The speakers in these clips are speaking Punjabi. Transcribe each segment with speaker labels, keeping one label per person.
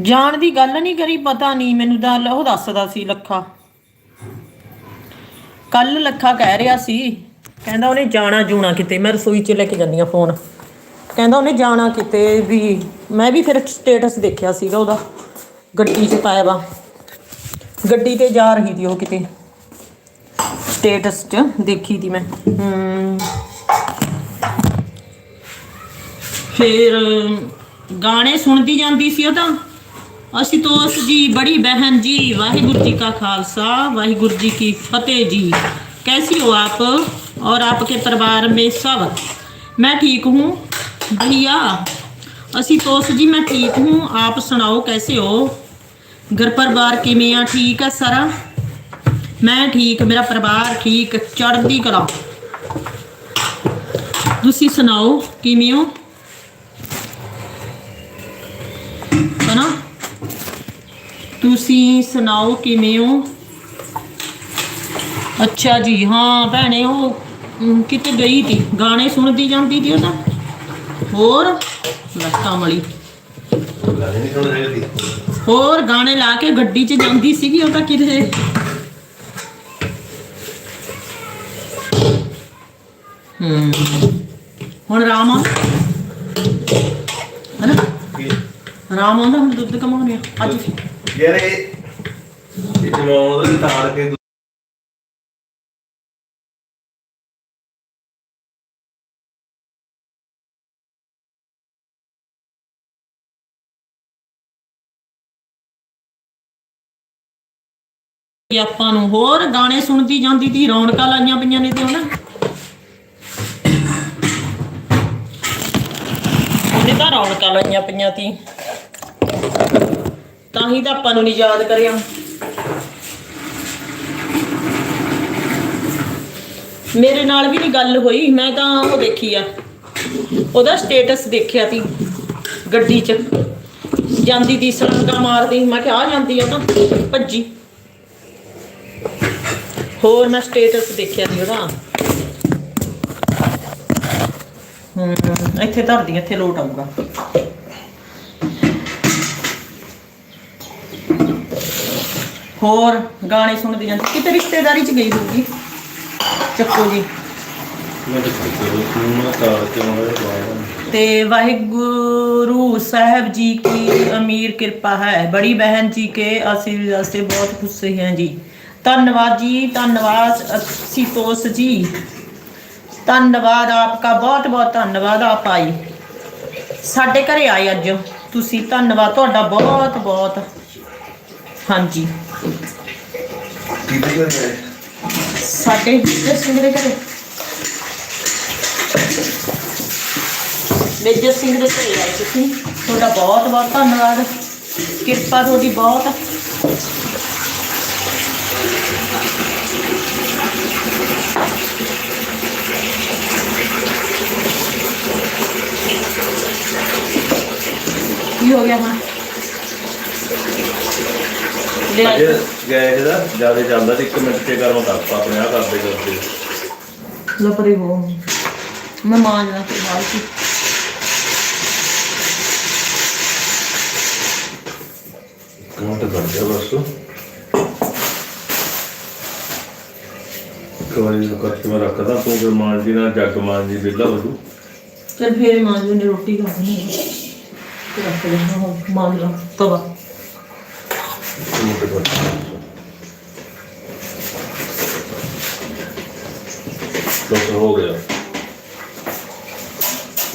Speaker 1: ਜਾਣ ਦੀ ਗੱਲ ਨਹੀਂ ਕਰੀ, ਪਤਾ ਨਹੀਂ, ਮੈਨੂੰ ਤਾਂ ਉਹ ਦੱਸਦਾ ਸੀ ਲੱਖਾ। ਕੱਲ ਲੱਖਾ ਕਹਿ ਰਿਹਾ ਸੀ, ਕਹਿੰਦਾ ਉਹਨੇ ਜਾਣਾ ਜੂਣਾ ਕਿਤੇ, ਮੈਂ ਰਸੋਈ 'ਚ ਲੈ ਕੇ ਜਾਂਦੀ ਆ ਫੋਨ ਕਹਿੰਦਾ ਉਹਨੇ ਜਾਣਾ ਕਿਤੇ ਵੀ, ਮੈਂ ਵੀ ਫਿਰ ਸਟੇਟਸ ਦੇਖਿਆ ਸੀਗਾ ਉਹਦਾ, ਗੱਡੀ 'ਚ ਪਾਇਆ ਵਾ। ਗੱਡੀ ਤੇ ਜਾ ਰਹੀ ਸੀ ਉਹ ਕਿਤੇ। ਸਟੇਟਸ 'ਚ ਦੇਖੀ ਦੀ ਮੈਂ। ਹਮ। ਫਿਰ, ਗਾਣੇ ਸੁਣਦੀ ਜਾਂਦੀ ਸੀ ਉਹ ਤਾਂ। ਅਸੀਂ ਅਸ਼ਿਤੋਸ਼ ਜੀ, ਬੜੀ ਬਹਿਣ ਜੀ, ਵਾਹਿਗੁਰੂ ਵਾਹਿਗुरु जी का खालसा वाहिगुरु जी की फतेह जी कैसी हो आप और आपके परिवार में सब मैं ठीक हूँ भैया ਅਸ਼ਿਤੋਸ਼ ਜੀ, ਮੈਂ ਠੀਕ ਹੂੰ। ਆਪ ਸੁਣਾਓ, ਕੈਸੇ ਹੋ? ਘਰ ਪਰਿਵਾਰ ਕਿਵੇਂ ਆ? ਠੀਕ ਆ ਸਾਰਾ? ਮੈਂ ਠੀਕ, ਮੇਰਾ ਪਰਿਵਾਰ ਠੀਕ, ਚੜ੍ਹਦੀ ਕਲਾ। ਤੁਸੀਂ ਸੁਣਾਓ, ਕਿਵੇਂ ਹੋ? ਤੁਸੀਂ ਸੁਣਾਓ ਕਿਵੇਂ ਹੋ? ਅੱਛਾ ਜੀ ਹਾਂ ਭੈਣੇ ਉਹ ਕਿਤੇ ਗਈ ਤੀ। ਗਾਣੇ ਸੁਣਦੀ ਜਾਂਦੀ ਤੀ ਉਹ ਤਾਂ। ਹੋਰ? ਲੱਤਾਂ ਮਲੀ
Speaker 2: ਸੀ।
Speaker 1: ਹੋਰ ਗਾਣੇ ਲਾ ਕੇ ਗੱਡੀ 'ਚ ਜਾਂਦੀ ਸੀਗੀ ਉਹ ਤਾਂ ਕਿਤੇ। ਹੂੰ ਹੁਣ ਰਾਮ ਆ? ਹਨਾ? ਰਾਮ ਆਉਂਦਾ ਹੁਣ ਦੁੱਧ ਕਮਾਉਣੇ ਆ। ਅੱਜ
Speaker 2: ਯਾਰ ਇਹ ਜਮਾਉਣ ਦੇ ਤਾੜ ਕੇ
Speaker 1: ਕਿ ਆਪਾਂ ਨੂੰ ਹੋਰ ਗਾਣੇ ਸੁਣਦੀ ਜਾਂਦੀ ਤੀ ਰੌਣਕਾਂ ਲਾਈਆਂ ਪਈਆਂ ਨੇ ਤੇ ਹੁਣ। ਉਹਨੇ ਤਾਂ ਰੌਣਕਾਂ ਲਾਈਆਂ ਪਈਆਂ ਤੀ ਤਾਂ ਹੀ ਤਾਂ ਆਪਾਂ ਨੂੰ ਨਹੀਂ ਯਾਦ ਕਰਿਆ। ਮੇਰੇ ਨਾਲ ਵੀ ਨਹੀਂ ਗੱਲ ਹੋਈ, ਮੈਂ ਤਾਂ ਉਹ ਦੇਖੀ ਆ। ਉਹਦਾ ਸਟੇਟਸ ਦੇਖਿਆ ਸੀ, ਗੱਡੀ 'ਚ। ਜਾਂਦੀ ਤੀ ਸਲੰਗਾ ਮਾਰਦੀ, ਮੈਂ ਕਿਹਾ ਆ ਜਾਂਦੀ ਆ ਤਾਂ, ਭੱਜੀ। ਹੋਰ ਮੈਂ ਸਟੇਟਸ ਦੇਖਿਆ ਸੀ ਉਹਦਾ। ਹੂੰ, ਇੱਥੇ ਧਰਦੀ, ਇੱਥੇ ਲੋਟ ਆਊਗਾ। ਹੋਰ ਗਾਣੇ ਸੁਣਦੀ ਜਾਂਦੀ। ਕਿਤੇ ਰਿਸ਼ਤੇਦਾਰੀ ਚ ਗਈ ਹੋਊਗੀ? ਚੱਕੋ ਜੀ।
Speaker 2: ਮੈਂ ਤਾਂ ਕਿਹਾ ਮੈਂ
Speaker 1: ਵਾਹਿਗੁਰੂ ਸਾਹਿਬ ਜੀ ਕੀ ਅਮੀਰ ਕਿਰਪਾ ਹੈ। ਬੜੀ ਬਹਿਨ ਜੀ ਕੇ ਆਸ਼ੀਰਵਾਦ ਸੇ ਬਹੁਤ ਖੁਸ਼ ਹਾਂ ਜੀ। ਧੰਨਵਾਦ ਜੀ ਧੰਨਵਾਦ ਅਸੀਤੋਸ ਜੀ। ਧੰਨਵਾਦ ਆਪਕਾ ਬਹੁਤ ਬਹੁਤ ਧੰਨਵਾਦ ਆਪ ਆਈ। ਸਾਡੇ ਘਰੇ ਆਏ ਅੱਜ। ਤੁਸੀਂ ਧੰਨਵਾਦ ਤੁਹਾਡਾ ਬਹੁਤ ਬਹੁਤ ਹਾਂਜੀ।
Speaker 2: ਕਿਹਦੇ ਘਰ ਹੈ?
Speaker 1: ਸਾਡੇ ਮੇਜਰ ਸਿੰਘ ਦੇ ਘਰੇ। ਮੇਜਰ ਸਿੰਘ ਦੇ ਘਰੇ ਆਏ ਤੁਸੀਂ। ਤੁਹਾਡਾ ਬਹੁਤ ਬਹੁਤ ਧੰਨਵਾਦ। ਕਿਰਪਾ ਤੁਹਾਡੀ ਬਹੁਤ। ਕੀ ਹੋ ਗਿਆ ਹਾਂ ਲੈ
Speaker 2: ਅੱਜ
Speaker 1: ਆਏ।
Speaker 2: ਗੈਸ ਦਾ ਜ਼ਿਆਦਾ ਚੱਲਦਾ ਤੇ 1 ਮਿੰਟ ਤੇ ਗਰਮ ਕਰਤਾ ਆਪਣੇ ਆ ਕਰਦੇ ਕਰਦੇ
Speaker 1: ਲਪਰੇ ਹੋ ਮੈਂ ਮਾਂਜਣਾ ਤੇ ਬਾਅਦ ਚ।
Speaker 2: ਕਮਟ ਕਰ ਗਿਆ ਬਸ। ਕੋਈ ਨੂੰ ਕਰਕੇ ਮੈਂ ਰੱਖਦਾ ਤੂੰ ਫਿਰ ਮਾਂਜੀ ਨਾਲ ਜੱਗ ਵਿਹਲਾ ਹੋ ਜੂ
Speaker 1: ਚਲ ਫੇਰ ਮਾਂਜੂ ਨੇ ਰੋਟੀ ਖਾਣੀ ਹੈ। ਤੇ ਰੱਖ ਦੇ ਹਾਂ ਮਾਂਜ ਲਾ ਤਵਾ।
Speaker 2: ਬਸ ਹੋ ਗਿਆ।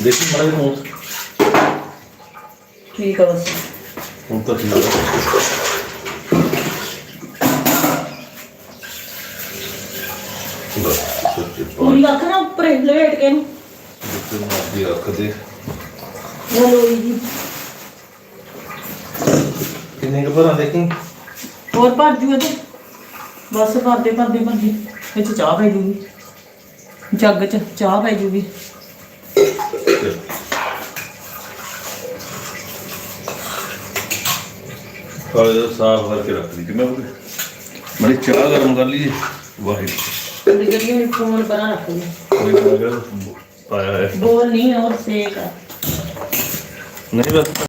Speaker 2: ਦੇਖੀ ਮਾਰੇ ਨੂੰ
Speaker 1: ਠੀਕ ਆ ਬਸ।
Speaker 2: ਹੁਣ ਤਾਂ ਠੀਕ ਸੱਚੇ
Speaker 1: ਪੂਰੀ ਰੱਖ ਨਾ ਉੱਪਰ ਲਵੇਟ ਕੇ ਇਹਨੂੰ
Speaker 2: ਜਿੱਥੇ ਮਰਜ਼ੀ ਰੱਖ ਦੇ।
Speaker 1: ਲੋਈ ਜੀ।
Speaker 2: ਕਿੰਨੇ ਕੁ ਭਰਾਂ ਦੇਖੀ?
Speaker 1: ਹੋਰ ਭਰ ਜੂ ਇਹਦੇ ਬਸ ਭਰਦੇ ਭਰਦੇ ਭਰਦੇ ਇਹ 'ਚ ਚਾਹ ਪੈ ਜੂਗੀ। ਜੱਗ 'ਚ ਚਾਹ ਪੈ ਜੂਗੀ।
Speaker 2: ਕਾਲੇ ਦਾ ਸਾਫ਼ ਕਰਕੇ ਰੱਖ ਲਈ ਕਿਵੇਂ ਹੋਵੇ ਮੜੀ ਚਾਹ ਗਰਮ ਕਰ ਲਈਏ। ਵਾਹਿਗੁਰੂ।
Speaker 1: ਤੇ ਜਿਹੜੀ ਇਹ ਫੋਨ ਬਣਾ ਰੱਖ ਲਈ
Speaker 2: ਕੋਈ ਨਾ ਕਰ ਆਇਆ ਹੈ
Speaker 1: ਬੋਲ ਨਹੀਂ ਔਰ ਸੇਕ ਆ।
Speaker 2: ਨਹੀਂ ਬਸ।